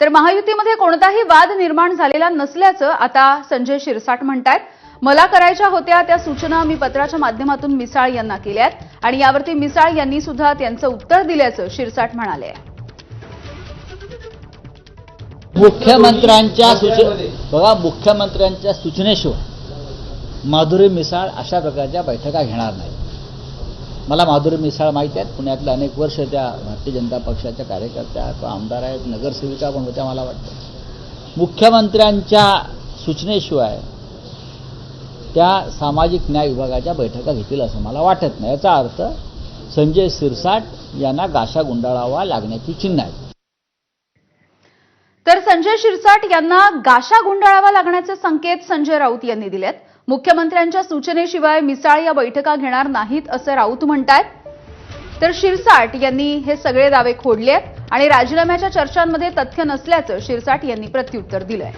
तर महायुतीमध्ये कोणताही वाद निर्माण झालेला नसल्याचं आता संजय शिरसाट म्हणतायत. मला करायच्या होत्या त्या सूचना मी पत्राच्या माध्यमातून मिसाळ यांना केल्यात आणि यावरती मिसाळ यांनी सुद्धा त्यांचं उत्तर दिल्याचं शिरसाट म्हणाले. मुख्यमंत्र्यांच्या बघा मुख्यमंत्र्यांच्या सूचनेशिवाय माधुरी मिसाळ अशा प्रकारच्या बैठका घेणार नाही मला माधुरी मिसाळ माहिती आहेत. पुण्यातल्या अनेक वर्ष त्या भारतीय जनता पक्षाच्या कार्यकर्त्या किंवा आमदार आहेत. नगरसेविका पण होत्या मला वाटतं. मुख्यमंत्र्यांच्या सूचनेशिवाय त्या सामाजिक न्याय विभागाच्या बैठका घेतील असं मला वाटत नाही. याचा अर्थ संजय सिरसाट यांना गाशा गुंडाळावा लागण्याची चिन्ह आहेत. तर संजय शिरसाट यांना गाशा गुंडाळावा लागण्याचे संकेत संजय राऊत यांनी दिलेत. मुख्यमंत्र्यांच्या सूचनेशिवाय मिसाळ या बैठका घेणार नाहीत असं राऊत म्हणतायत. तर शिरसाट यांनी हे सगळे दावे खोडले आहेत आणि राजीनाम्याच्या चर्चांमध्ये तथ्य नसल्याचं शिरसाट यांनी प्रत्युत्तर दिलंय.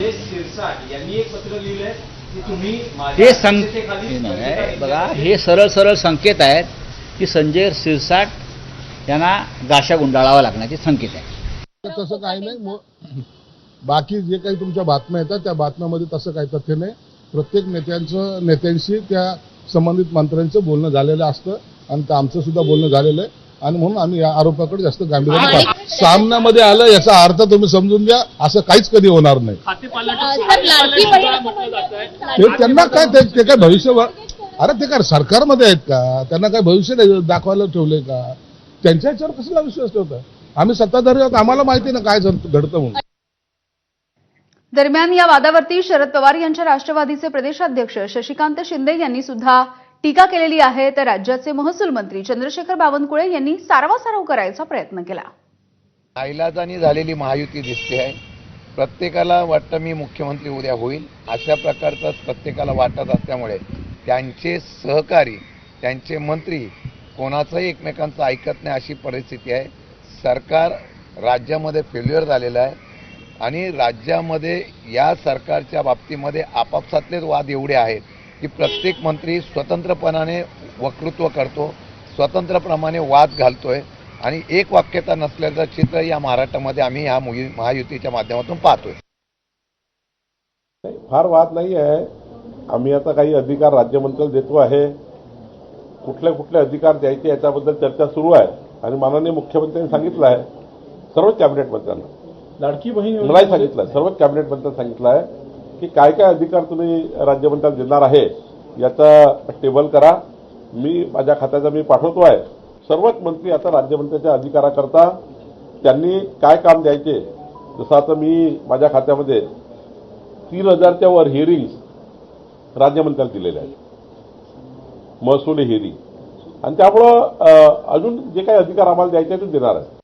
हे शिरसाट यांनी एक पत्र लिहिलंय की तुम्ही हे माझ्या संक अध्यक्षतेखाली हे नाही, स्पष्टीकरण बघा. हे सरळ सरळ संकेत आहेत की संजय सिरसाट यांना गाशा गुंडाळावा लागण्याचे संकेत आहेत. तसं काही नाही. मो- बाकी जे काही तुमच्या बातम्या येतात त्या बातम्यामध्ये तसं काही तथ्य नाही. प्रत्येक नेत्यांचं नेत्यांशी त्या संबंधित मंत्र्यांचं बोलणं झालेलं असतं आणि ते आमचं सुद्धा बोलणं झालेलं आहे. आणि म्हणून आम्ही या आरोपाकडे जास्त गांभीर्याने पाहतो. सामन्यामध्ये आलं याचा अर्थ तुम्ही समजून घ्या असं काहीच कधी होणार नाही. ते त्यांना काय ते ते काय भविष्य अरे ते काय सरकारमध्ये आहेत का? त्यांना काय भविष्य नाही दाखवायला ठेवलंय का? त्यांच्या याच्यावर कसला विश्वास ठेवता आम्ही सत्ताधारी आहोत आम्हाला माहिती ना काय घडतं म्हणून. दरम्यान या वादावरती शरद पवार यांच्या राष्ट्रवादीचे प्रदेशाध्यक्ष शशिकांत शिंदे यांनी सुद्धा टीका केलेली आहे. तर राज्याचे महसूल मंत्री चंद्रशेखर बावनकुळे यांनी सारवासारव करायचा प्रयत्न केला. नाईलाजानी झालेली महायुती दिसते आहे. प्रत्येकाला वाटतं मी मुख्यमंत्री उद्या होईल. अशा प्रकारचाच प्रत्येकाला वाटत असल्यामुळे त्यांचे सहकारी त्यांचे मंत्री कोणाचंही एकमेकांचं ऐकत नाही अशी परिस्थिती आहे. सरकार राज्यामध्ये फेल्युअर झालेलं आहे आणि राज्यामध्ये या सरकारच्या बाबतीमध्ये आपापसातलेच वाद एवढे आहेत की प्रत्येक मंत्री स्वतंत्रपणाने वक्तृत्व करतो स्वतंत्रप्रमाणे वाद घालतोय आणि एक वाक्यता नसल्याचं चित्र या महाराष्ट्रामध्ये आम्ही या मुही- महायुतीच्या माध्यमातून पाहतोय. फार वाद नाही आहे. आम्ही आता काही अधिकार राज्यमंत्र्याला देतो आहे. कुठले कुठले अधिकार द्यायचे याच्याबद्दल चर्चा सुरू आहे. आणि माननीय मुख्यमंत्र्यांनी सांगितलं आहे सर्वच कॅबिनेट मंत्र्यांना. लाडकी बहीण मलाही सांगितलं आहे सर्वच कॅबिनेट मंत्र्यांना सांगितलं आहे की काय काय अधिकार तुम्ही राज्यमंत्र्याला देणार आहे याचा टेबल करा. मी माझ्या खात्याचा मी पाठवतो आहे. सर्वच मंत्री आता राज्यमंत्र्याच्या अधिकाराकरता त्यांनी काय काम द्यायचे जसं आता मी माझ्या खात्यामध्ये तीन हजारच्या वर हिअरिंग्स राज्यमंत्र्याला दिलेल्या आहेत. महसूल हिअरिंग आणि त्यामुळं अजून जे काही अधिकार आम्हाला द्यायचे ते देणार आहे